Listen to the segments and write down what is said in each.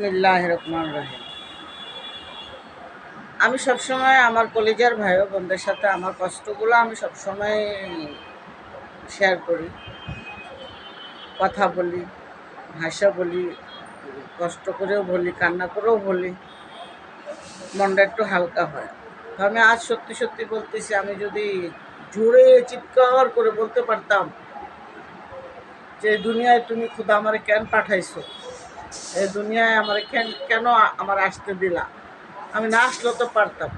বিসমিল্লাহ রহমান রহিম। আমি সবসময় আমার কলেজের ভাই বোনদের সাথে আমার কষ্টগুলো আমি সবসময় শেয়ার করি। কথা বলি, ভাষা বলি, কষ্ট করেও বলি, কান্না করেও বলি, মনটা একটু হালকা হয়। আমি আজ সত্যি সত্যি বলতেছি, আমি যদি জুড়ে চিৎকার করে বলতে পারতাম যে দুনিয়ায় তুমি খুদা আমারে কেন পাঠাইছো? এই দুনিয়ায় আমার কেন আমার আসতে দিলা? আমি না আসলেও তো পারতাম।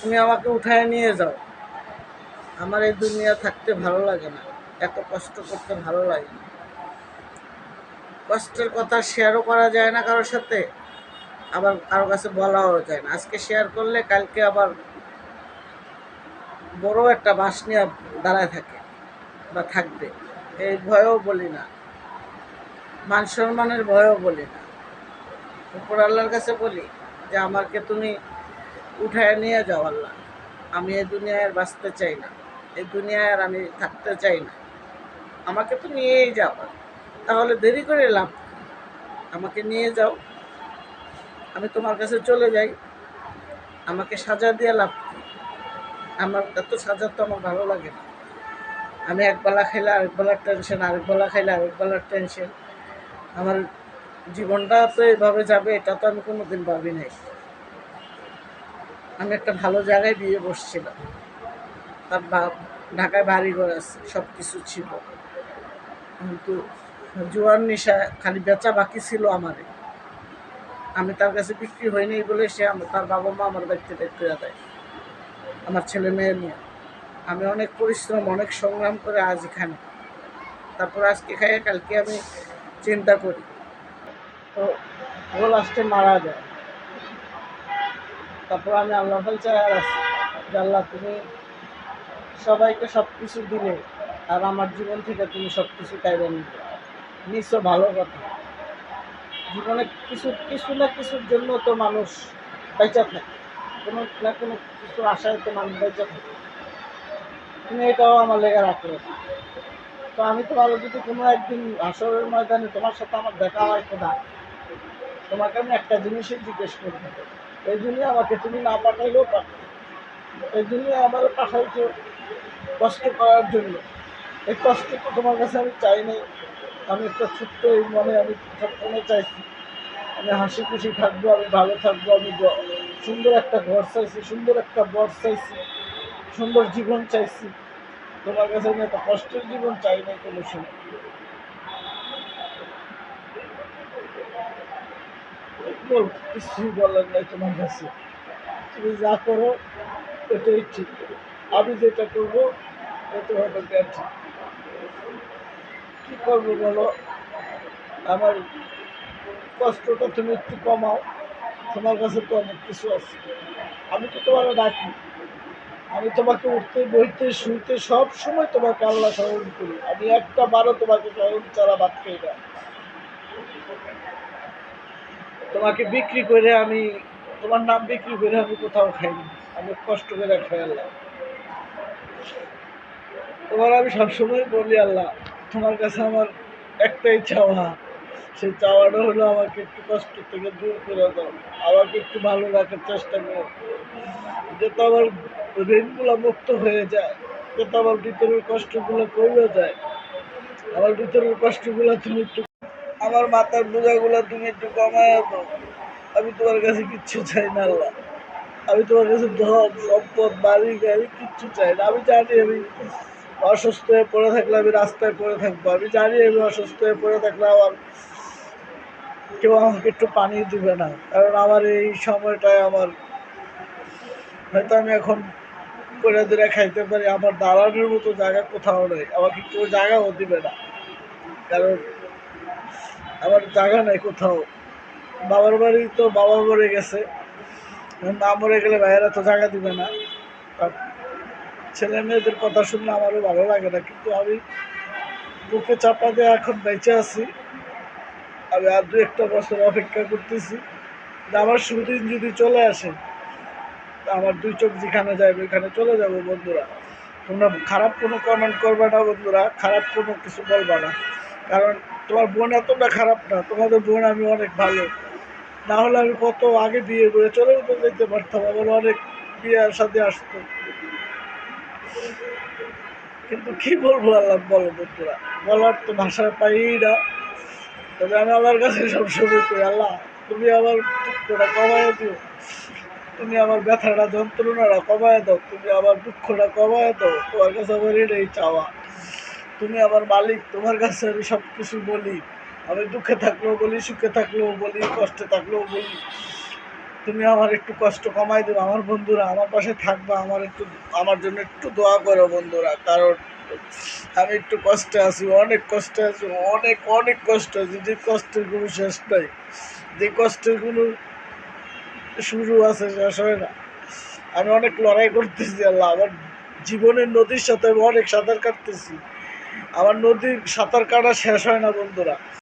তুমি আমাকে উঠায় নিয়ে যাও। আমার এই দুনিয়া থাকতে ভালো লাগে না। এত কষ্ট করতে ভালো লাগে কষ্টের কথা শেয়ারও করা যায় না কারোর সাথে। আবার কারোর কাছে বলাও যায় না। আজকে শেয়ার করলে কালকে আবার বড় একটা বাস নিয়ে দাঁড়ায় থাকে বা থাকবে। এই ভয়ও বলি না। মান সম্মানের ভয়ও বলি না। উপর আল্লাহর কাছে বলি যে, আমাকে তুমি উঠায় নিয়ে যাও আল্লাহ। আমি এই দুনিয়ায় আর বাঁচতে চাই না। এই দুনিয়ায় আর আমি থাকতে চাই না। আমাকে তো নিয়েই যাও। তাহলে দেরি করে লাভ আমাকে নিয়ে যাও। আমি তোমার কাছে চলে যাই। আমাকে সাজা দিয়ে লাভ আমার এত সাজা তো আমার ভালো লাগে না। আমি একবেলা খাইলে আরেক বেলার টেনশন আরেক বেলা খাইলে আরেক বেলার টেনশন আমার জীবনটা তো এভাবে যাবে, এটা তো আমি কোনো দিন ভাবি নাই। আমি একটা ভালো জায়গায় বিয়ে বসছিলাম। তার বা- ঢাকায় বাড়ি ঘর আছে সব কিছু ছিল। কিন্তু জোয়ার নেশা খালি বেচা বাকি ছিল আমারে। আমি তার কাছে বিক্রি হয়নি বলে সে তার বাবা মা আমার বাড়িতে দেখতে দেয়। আমার ছেলে মেয়ে নিয়ে। আমি অনেক পরিশ্রম, অনেক সংগ্রাম করে আজ এখানে। তারপর আজকে খাইয়ে কালকে আমি চিন্তা করি। তো ও লাস্টে মারা যায়। তারপর আমি আল্লাহ চাই আর আছি আল্লাহ তুমি সবাইকে সব কিছু দিলে আর আমার জীবন থেকে তুমি সব কিছু কাইরে নিবে নিশ্চয় ভালো কথা। জীবনে কিছু কিছু না কিছুর জন্য তো মানুষ বেঁচে থাকে। কোনো না কোনো কিছু আশায় তো মানুষ বেঁচে থাকে। তুমি এটাও আমার লেগে রাখলে তো আমি তো ভালো যদি কোনো একদিন আসরের ময়দানে তোমার সাথে আমার দেখা হয় খোদা তোমাকে আমি একটা জিনিসই জিজ্ঞেস করব এই দুনিয়া আমাকে তুমি না পাঠাইলেও পাঠাও। এই দুনিয়া আমার পাঠাইছো কষ্ট করার জন্য। এই কষ্ট তো তোমার কাছে আমি চাই নাই। আমি একটা ছোট্ট এই মনে আমি সবসময় চাইছি। আমি হাসি খুশি থাকব, আমি ভালো থাকব, আমি সুন্দর একটা ঘর চাইছি, সুন্দর একটা বর চাইছি, সুন্দর জীবন চাইছি। তোমার কাছে আমি একটা কষ্টের জীবন চাই নাই কোনো সময়। বলার নাই তোমার কাছে। তুমি যা করো আমি যেটা করব করব বলো? আমার কষ্টটা তুমি একটু কমাও। তোমার কাছে তো অনেক কিছু আছে। আমি তো তোমার ডাকি। আমি তোমাকে উঠতে, বইতে, শুইতে সব সময় তোমাকে আল্লাহ স্মরণ করি। আমি একটা বারও তোমাকে স্মরণ ছাড়া বাদ খাই না। তোমাকে বিক্রি করে আমি, তোমার নাম বিক্রি করে আমি কোথাও খাইনি আমি কষ্ট করে খাই আল্লাহ। তোমার আমি সবসময় বলি আল্লাহ, তোমার কাছে আমার একটাই চাওয়া সেই চাওয়াটা হলো আমাকে একটু কষ্ট থেকে দূর করে দাও। আমাকে একটু ভালো রাখার চেষ্টা করো। যাতে আমার ঋণগুলো মুক্ত হয়ে যায়, যাতে আমার ভিতরের কষ্টগুলো কমে যায়। আমার ভিতরের কষ্টগুলো তুমি একটু আমার মাথার বোঝাগুলো তুমি একটু কমায় দাও। আমি তোমার কাছে কিচ্ছু চাই না আল্লাহ। আমি তোমার কাছে ধন, সম্পদ বাড়ি গাড়ি কিচ্ছু চাই না। আমি জানি আমি অসুস্থ হয়ে পড়ে থাকলে আমি রাস্তায় পড়ে থাকব। আমি জানি আমি অসুস্থ হয়ে পড়ে থাকলে আমার কেউ আমাকে একটু পানি দিবে না। কারণ আমার এই সময়টায় আমার হয়তো আমি এখন করে দিলে খাইতে পারি, আমার দাঁড়ানোর মতো জায়গা কোথাও নেই। আমাকে কেউ জায়গাও দিবে না। কারণ আমার জায়গা নেই কোথাও। বাবার বাড়ি তো বাবা মরে গেছে। না মরে গেলে ভাইয়েরা তো জায়গা দিবে না। ছেলে মেয়েদের কথা শুনলে আমারও ভালো লাগে না। কিন্তু আমি বুকে চাপা দিয়ে এখন বেঁচে আছি। আমি আর দু একটা বছর অপেক্ষা করতেছি। আমার সুদিন যদি চলে আসে, আমার দুই চোখ যেখানে যাবে ওইখানে চলে যাব বন্ধুরা। তোমরা খারাপ কোনো কমেন্ট করবে না বন্ধুরা, খারাপ কোনো কিছু বলবা না। কারণ তোমার বোন এতটা খারাপ না, তোমাদের বোন আমি অনেক ভালো। না হলে আমি কত আগে বিয়ে করে চলে তো যেতে পারতাম আমার অনেক বিয়ের সাথে আসতো। কিন্তু কি বলব আল্লাহ বলো বন্ধুরা, বলার তো ভাষা পাই না। তবে আমি আল্লাহর কাছে সবসময় করি আল্লাহ, তুমি আমার দুঃখটা কমায় দিও। তুমি আমার ব্যথাটা, যন্ত্রণাটা কমায় দাও। তুমি আমার দুঃখটা কমায় দাও। তোমার কাছে আমার এটাই চাওয়া। তুমি আমার মালিক, তোমার কাছে আমি সব কিছু বলি। আমি দুঃখে থাকলেও বলি, সুখে থাকলেও বলি, কষ্টে থাকলেও বলি। তুমি আমার একটু কষ্ট কমাই দেবো। আমার বন্ধুরা আমার পাশে থাকবা। আমার একটু, আমার জন্য একটু দোয়া করো বন্ধুরা। কারণ আমি একটু কষ্টে আছি, অনেক কষ্টে আছি, অনেক অনেক কষ্ট আছে, যে কষ্টের কোনো শেষ নাই, যে কষ্টের কোনো শুরু আছে শেষ হয় না। আমি অনেক লড়াই করতেছি আল্লাহ, আমার জীবনের নদীর সাথে আমি অনেক সাঁতার কাটতেছি। আমার নদীর সাঁতার কাটা শেষ হয় না বন্ধুরা।